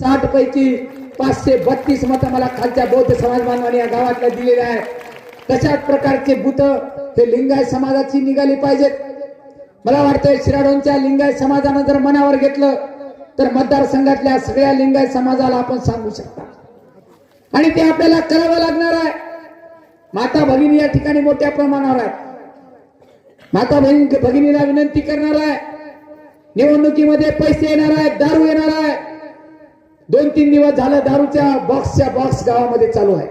साठ पैकी पाचशे बत्तीस मतं मला खालच्या बौद्ध समाज बांधवाने या गावातल्या दिलेले आहे तशाच प्रकारचे भूत हे लिंगायत समाजाची निघाली पाहिजेत. मला वाटतंय शिराडोंच्या लिंगायत समाजानं जर मनावर घेतलं तर मतदारसंघातल्या सगळ्या लिंगायत समाजाला आपण सांगू शकता. आणि ते आपल्याला करावं लागणार आहे. माता भगिनी या ठिकाणी मोठ्या प्रमाणावर आहे माता भगिनी भगिनीला विनंती करणार आहे. निवडणुकीमध्ये पैसे येणार आहेत दारू येणार आहे. दोन तीन दिवस झालं दारूच्या बॉक्सच्या बॉक्स गावामध्ये चालू आहे.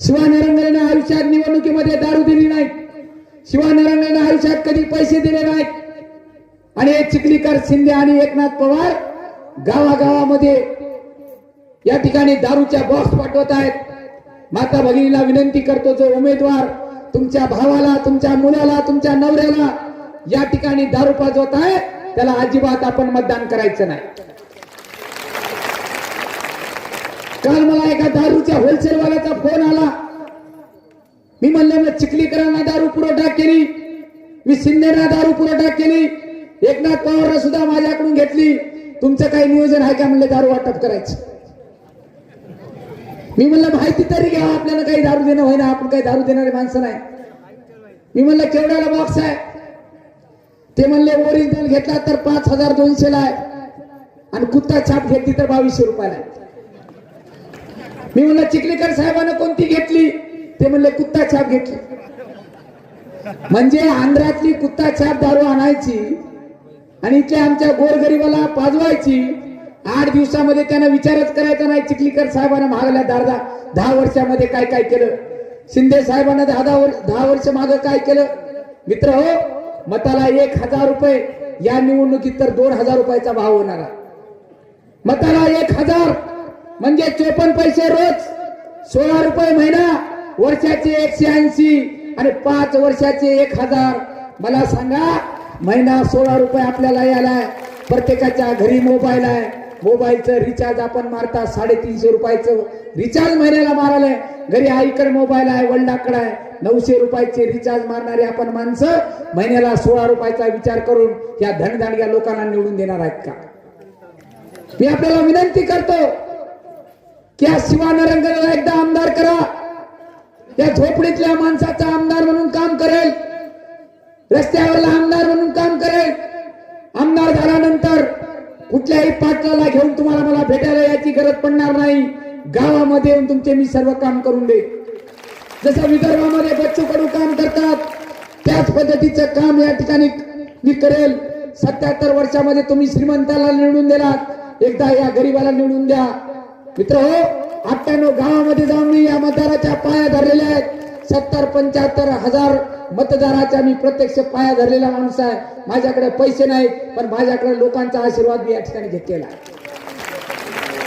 शिवा निरंजनाने आयुष्यात निवडणुकीमध्ये दारू दिली नाही. शिवा निरंजनाने आयुष्यात कधी पैसे दिले नाहीत. आणि चिखलीकर शिंदे आणि एकनाथ पवार गावागावामध्ये या ठिकाणी दारूच्या बॉक्स पाठवत आहेत. माता भगिनीला विनंती करतो जो उमेदवार तुमच्या भावाला तुमच्या मुलाला तुमच्या नवऱ्याला या ठिकाणी दारू पाजवत आहे त्याला अजिबात आपण मतदान करायचं नाही काल मला एका दारूच्या होलसेलवाल्याचा फोन आला. मी म्हणलं मी चिखलीकरांना दारू पुरवठा केली. मी शिंदेना दारू पुरवठा केली. एकनाथ पवारला सुद्धा माझ्याकडून घेतली. तुमचं काही नियोजन आहे का? म्हणलं दारू वाटप करायचं. मी म्हणलं माहिती तरी घ्या आपल्याला काही दारू देणं होईना आपण काही दारू देणारे माणसं नाही. मी म्हणलं केवढ्याला बॉक्स आहे? ते म्हणले ओरिजिनल घेतला तर पाच हजार दोनशेला आहे. आणि कुत्ता छाप घेतली तर बावीसशे रुपयाला आहे. मी म्हणलं चिखलीकर साहेबांना कोणती घेतली? ते म्हणले कुत्ता छाप घेतली. म्हणजे आंध्रातली कुत्ता छाप दारू आणायची आणि इथल्या आमच्या गोरगरीबाला पाजवायची. आठ दिवसामध्ये त्यांना विचारच करायचा नाही चिखलीकर साहेबांना मागल्या दहा दहा वर्षामध्ये काय काय केलं? शिंदे साहेबांना दहा दहा वर्ष दहा वर्ष माग काय केलं? मित्र हो मताला एक हजार रुपये या निवडणुकीत तर दोन हजार रुपयाचा भाव होणार. मताला एक हजार म्हणजे चोपन्न पैसे रोज सोळा रुपये महिना वर्षाचे एकशे ऐंशी आणि पाच वर्षाचे एक हजार. मला सांगा महिना सोळा रुपये आपल्याला यायलाय प्रत्येकाच्या घरी मोबाईल आहे. मोबाईलचं रिचार्ज आपण मारता साडेतीनशे रुपयाचं. रिचार्ज महिन्याला मारायला घरी आईकडे मोबाईल आहे वडिलाकडे आहे. नऊशे रुपयाचे रिचार्ज मारणारे आपण माणसं महिन्याला सोळा रुपयाचा विचार करून या धनदांडग्या लोकांना निवडून देणार आहेत का? मी आपल्याला विनंती करतो क्या या एकदा आमदार करा. या झोपडीतल्या माणसाचा आमदार म्हणून काम करेल. रस्त्यावरला आमदार म्हणून काम करेल. आमदार झाल्यानंतर कुठल्याही पाटलाला घेऊन तुम्हाला मला भेटायला याची गरज पडणार नाही. गावामध्ये येऊन तुमचे मी सर्व काम करून दे जसं विदर्भामध्ये बच्चू कडू काम करतात त्याच पद्धतीचं काम या ठिकाणी मी करेल. सत्याहत्तर वर्षामध्ये तुम्ही श्रीमंताला निवडून दिलात. एकदा या गरीबाला निवडून द्या. मित्र हो अठ्ठ्याण्णव गावामध्ये जाऊन मी या मतदाराच्या पाया धरलेल्या आहेत. सत्तर पंच्याहत्तर हजार मतदाराच्या मी प्रत्यक्ष पाया धरलेला माणूस आहे. माझ्याकडे पैसे नाहीत पण माझ्याकडे लोकांचा आशीर्वाद मी या ठिकाणी घेतलेला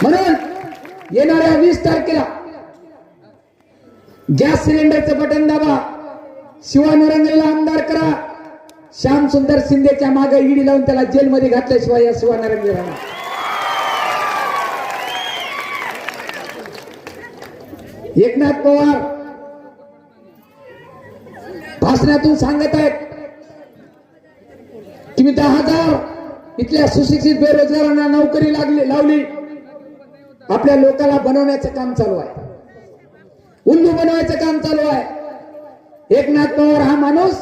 म्हणून येणाऱ्या वीस तारखेला गॅस सिलेंडरचं बटन दाबा. शिवानरंगला आमदार करा. श्याम सुंदर शिंदेच्या मागे ईडी लावून त्याला जेलमध्ये घातल्याशिवाय या शिवानरंगे एकनाथ पवार भाषणातून सांगत आहेत की मी दहा हजार इथल्या सुशिक्षित बेरोजगारांना नोकरी लागली लावली. आपल्या लोकांना बनवण्याचं काम चालू आहे. उल्लू बनवायचं काम चालू आहे. एकनाथ पवार हा माणूस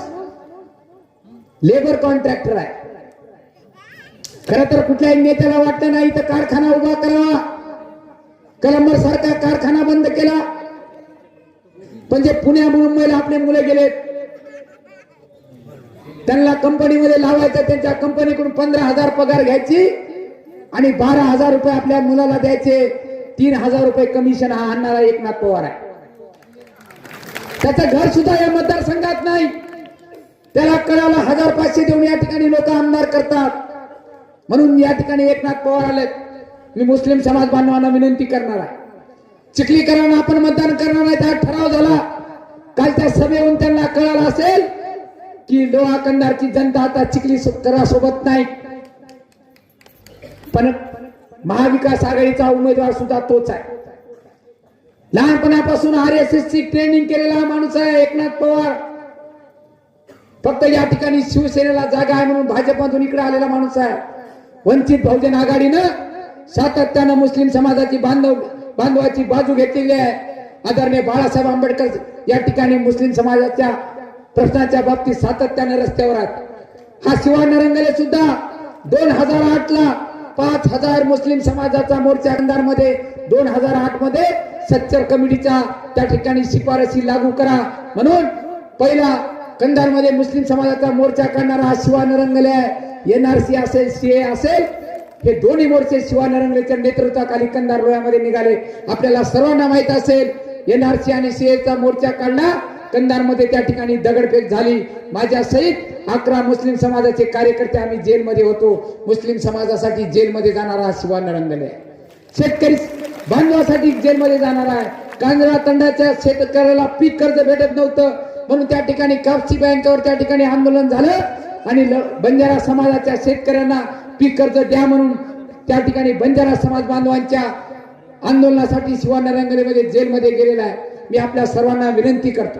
लेबर कॉन्ट्रॅक्टर आहे. खर तर कुठल्याही नेत्याला वाटतं नाही तर कारखाना उभा करावा. कलंबर सारखा कारखाना बंद केला. म्हणजे पण जे पुण्या मुंबईला आपले मुलं गेलेत त्यांना कंपनीमध्ये लावायचं त्यांच्या कंपनीकडून पंधरा हजार पगार घ्यायची आणि बारा हजार रुपये आपल्या मुलाला द्यायचे. तीन हजार रुपये कमिशन हा आणणारा एकनाथ पवार आहे. त्याचं घर सुद्धा या मतदारसंघात नाही. त्याला कळाला हजार पाचशे देऊन या ठिकाणी लोक आमदार करतात. म्हणून या ठिकाणी एकनाथ पवार आलेत. मी मुस्लिम समाज बांधवांना विनंती करणार आहे. चिखलीकरांना आपण मतदान करणार नाही हा ठराव झाला. कालच्या सभेहून त्यांना कळालं असेल की लोहा कंदारची जनता आता चिखली करा सोबत नाही. पण महाविकास आघाडीचा उमेदवार सुद्धा तोच आहे. लहानपणापासून आर एस एस ची ट्रेनिंग केलेला माणूस आहे एकनाथ पवार. फक्त या ठिकाणी शिवसेनेला जागा आहे म्हणून भाजपमधून इकडे आलेला माणूस आहे. वंचित बहुजन आघाडीनं सातत्यानं मुस्लिम समाजाची बांधव बांधवाची बाजू घेतलेली आहे. आदरणीय बाळासाहेब आंबेडकर या ठिकाणी मुस्लिम समाजाच्या प्रश्नाच्या बाबतीत सातत्याने रस्त्यावर आहेत. हा शिवाय रंगले सुद्धा दोन हजार आठ ला पाच हजार मुस्लिम समाजाचा मोर्चा अंधारमध्ये दोन हजार आठमध्ये सच्चर कमिटीचा त्या ठिकाणी शिफारसी लागू करा म्हणून पहिला कंधारमध्ये मुस्लिम समाजाचा मोर्चा काढणारा हा शिवान रंगले आहे. एनआरसी असेल सीए असेल हे दोन्ही मोर्चे शिवानरंगलेच्या नेतृत्वाखाली कंधार रोयामध्ये निघाले. आपल्याला सर्वांना माहीत असेल एनआरसी आणि सीएचा मोर्चा काढला. कंधारमध्ये त्या ठिकाणी दगडफेक झाली. माझ्या सहित अकरा मुस्लिम समाजाचे कार्यकर्ते आम्ही जेलमध्ये होतो. मुस्लिम समाजासाठी जेलमध्ये जाणारा हा शिवान आहे. शेतकरी बांधवासाठी जेलमध्ये जाणार आहे. कांजरा तंडाच्या शेतकऱ्याला पीक कर्ज भेटत नव्हतं. म्हणून त्या ठिकाणी कापसी बँकेवर त्या ठिकाणी आंदोलन झालं आणि ल- बंजारा समाजाच्या शेतकऱ्यांना पीक कर्ज द्या म्हणून त्या ठिकाणी बंजारा समाज बांधवांच्या आंदोलनासाठी शिवानरंगलेमध्ये जेलमध्ये गेलेला आहे. मी आपल्या सर्वांना विनंती करतो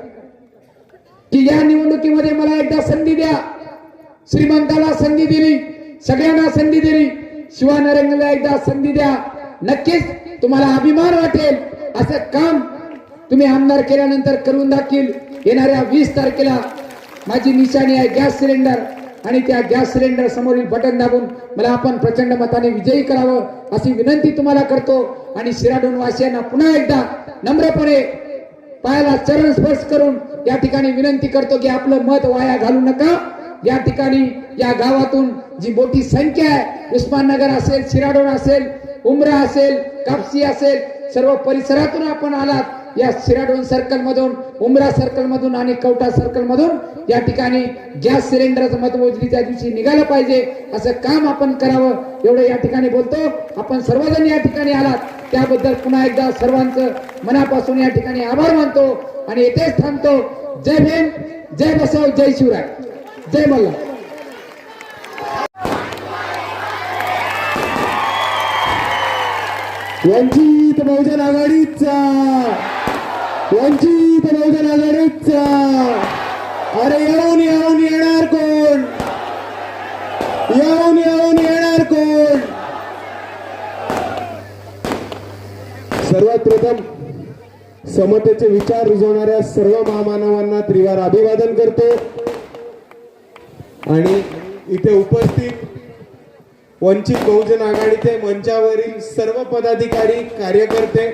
की या निवडणुकीमध्ये मला एकदा संधी द्या. श्रीमंताला संधी दिली सगळ्यांना संधी दिली. शिवानरंगला एकदा संधी द्या. नक्कीच तुम्हाला अभिमान वाटेल. असं काम तुम्ही आमदार केल्यानंतर करून दाखील. येणाऱ्या वीस तारखेला माझी निशाणी आहे गॅस सिलेंडर. आणि त्या गॅस सिलेंडर समोरील बटन दाबून मला आपण प्रचंड मताने विजयी करावं अशी विनंती तुम्हाला करतो. आणि शिराडोन वासियांना पुन्हा एकदा नम्रपणे पायाला चरण स्पर्श करून या ठिकाणी विनंती करतो की आपलं मत वाया घालू नका. या ठिकाणी या गावातून जी मोठी संख्या आहे उस्माननगर असेल शिराडोन असेल उमरा असेल कापसी असेल सर्व परिसरातून आपण आलात. या शिराडोन सर्कल मधून उमरा सर्कल मधून आणि कवटा सर्कल मधून या ठिकाणी गॅस सिलेंडरचं मतमोजणीच्या दिवशी निघालं पाहिजे. असं काम आपण करावं एवढं या ठिकाणी बोलतो. आपण सर्वजण या ठिकाणी आलात. त्याबद्दल पुन्हा एकदा सर्वांचं मनापासून या ठिकाणी आभार मानतो आणि येथेच थांबतो. जय भीम जय बसव जय शिवराय. जय मल्ला वंचित बहुजन आघाडीचा. वंचित बहुजन आघाडीचा अरे येऊन येऊन येणार कोण? येऊन येऊन येणार कोण? सर्वात प्रथम समतेचे विचार रुजवणाऱ्या सर्व महामानवांना त्रिवार अभिवादन करतो. आणि इथे उपस्थित वंचित बहुजन आघाडीचे मंचावरील सर्व पदाधिकारी कार्यकर्ते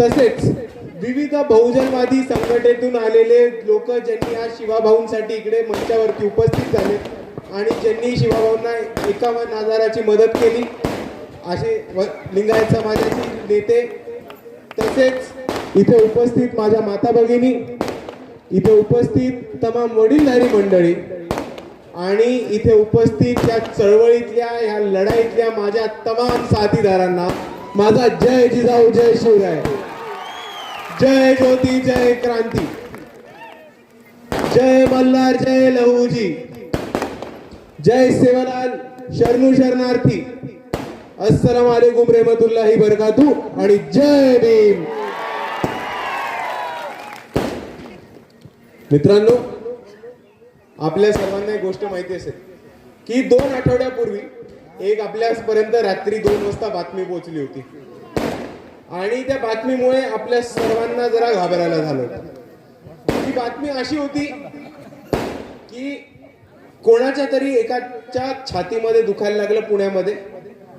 तसेच विविध बहुजनवादी संघटनेतून आलेले लोक ज्यांनी आज शिवाभाऊंसाठी इकडे मंचावरती उपस्थित झाले आणि ज्यांनी शिवाभाऊंना एकावन्न हजाराची मदत केली असे व- लिंगायत समाजाचे नेते तसेच इथे उपस्थित माझ्या माता भगिनी इथे उपस्थित तमाम वडीलधारी मंडळी आणि इथे उपस्थित या चळवळीतल्या या लढाईतल्या माझ्या तमाम साथीदारांना माझा जय जिजाऊ जय शिवराय. जय ज्योती जय क्रांती। जय मल्हार जय लहूजी। जय सेवालाल शरणू शरणार्थी। अस्सलाम वालेकुम रहमतुल्लाही बरकातू आणि जय भीम। मित्रांनो आपल्या सर्वांना एक गोष्ट माहिती असेल की दोन आठवड्यापूर्वी एक आपल्यापर्यंत रात्री दोन वाजता बातमी पोहोचली होती. आणि त्या बातमीमुळे आपल्या सर्वांना जरा घाबरायला झालं. ही ती बातमी अशी होती की कोणाच्या तरी एकाच्या छातीमध्ये दुखायला लागलं पुण्यामध्ये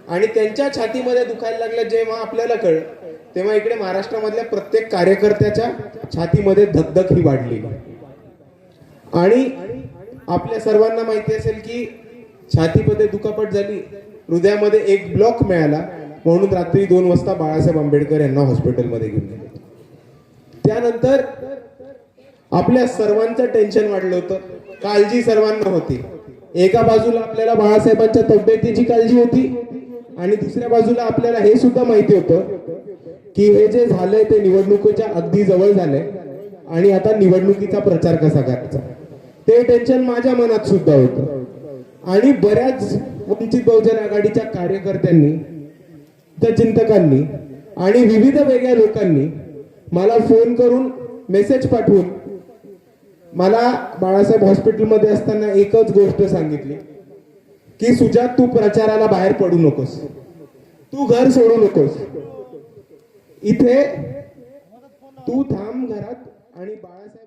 आणि त्यांच्या छातीमध्ये दुखायला लागलं जेव्हा आपल्याला कळलं तेव्हा इकडे महाराष्ट्रामधल्या प्रत्येक कार्यकर्त्याच्या छातीमध्ये धकधक ही वाढली. आणि आपल्या सर्वांना माहिती असेल की छातीमध्ये दुखापट झाली हृदयामध्ये एक ब्लॉक मिळाला म्हणून रात्री दोन वाजता बाळासाहेब आंबेडकर यांना हॉस्पिटलमध्ये घेऊन गेले. त्यानंतर आपल्या सर्वांचं टेन्शन वाढलं होतं. काळजी सर्वांना होती. एका बाजूला आपल्याला बाळासाहेबांच्या तब्येतीची काळजी होती आणि दुसऱ्या बाजूला आपल्याला हे सुद्धा माहिती होतं की हे जे झालंय ते निवडणुकीच्या अगदी जवळ झालंय आणि आता निवडणुकीचा प्रचार कसा करायचा? ते टेन्शन माझ्या मनात सुद्धा होतं. आणि बऱ्याच वंचित बहुजन आघाडीच्या कार्यकर्त्यांनी त्या चिंतकांनी आणि विविध वेगळ्या लोकांनी मला फोन करून मेसेज पाठवून मला बाळासाहेब हॉस्पिटलमध्ये असताना एकच गोष्ट सांगितली की सुजात तू प्रचाराला बाहेर पडू नकोस. तू घर सोडू नकोस. इथे तू थांब घरात आणि बाळासाहेब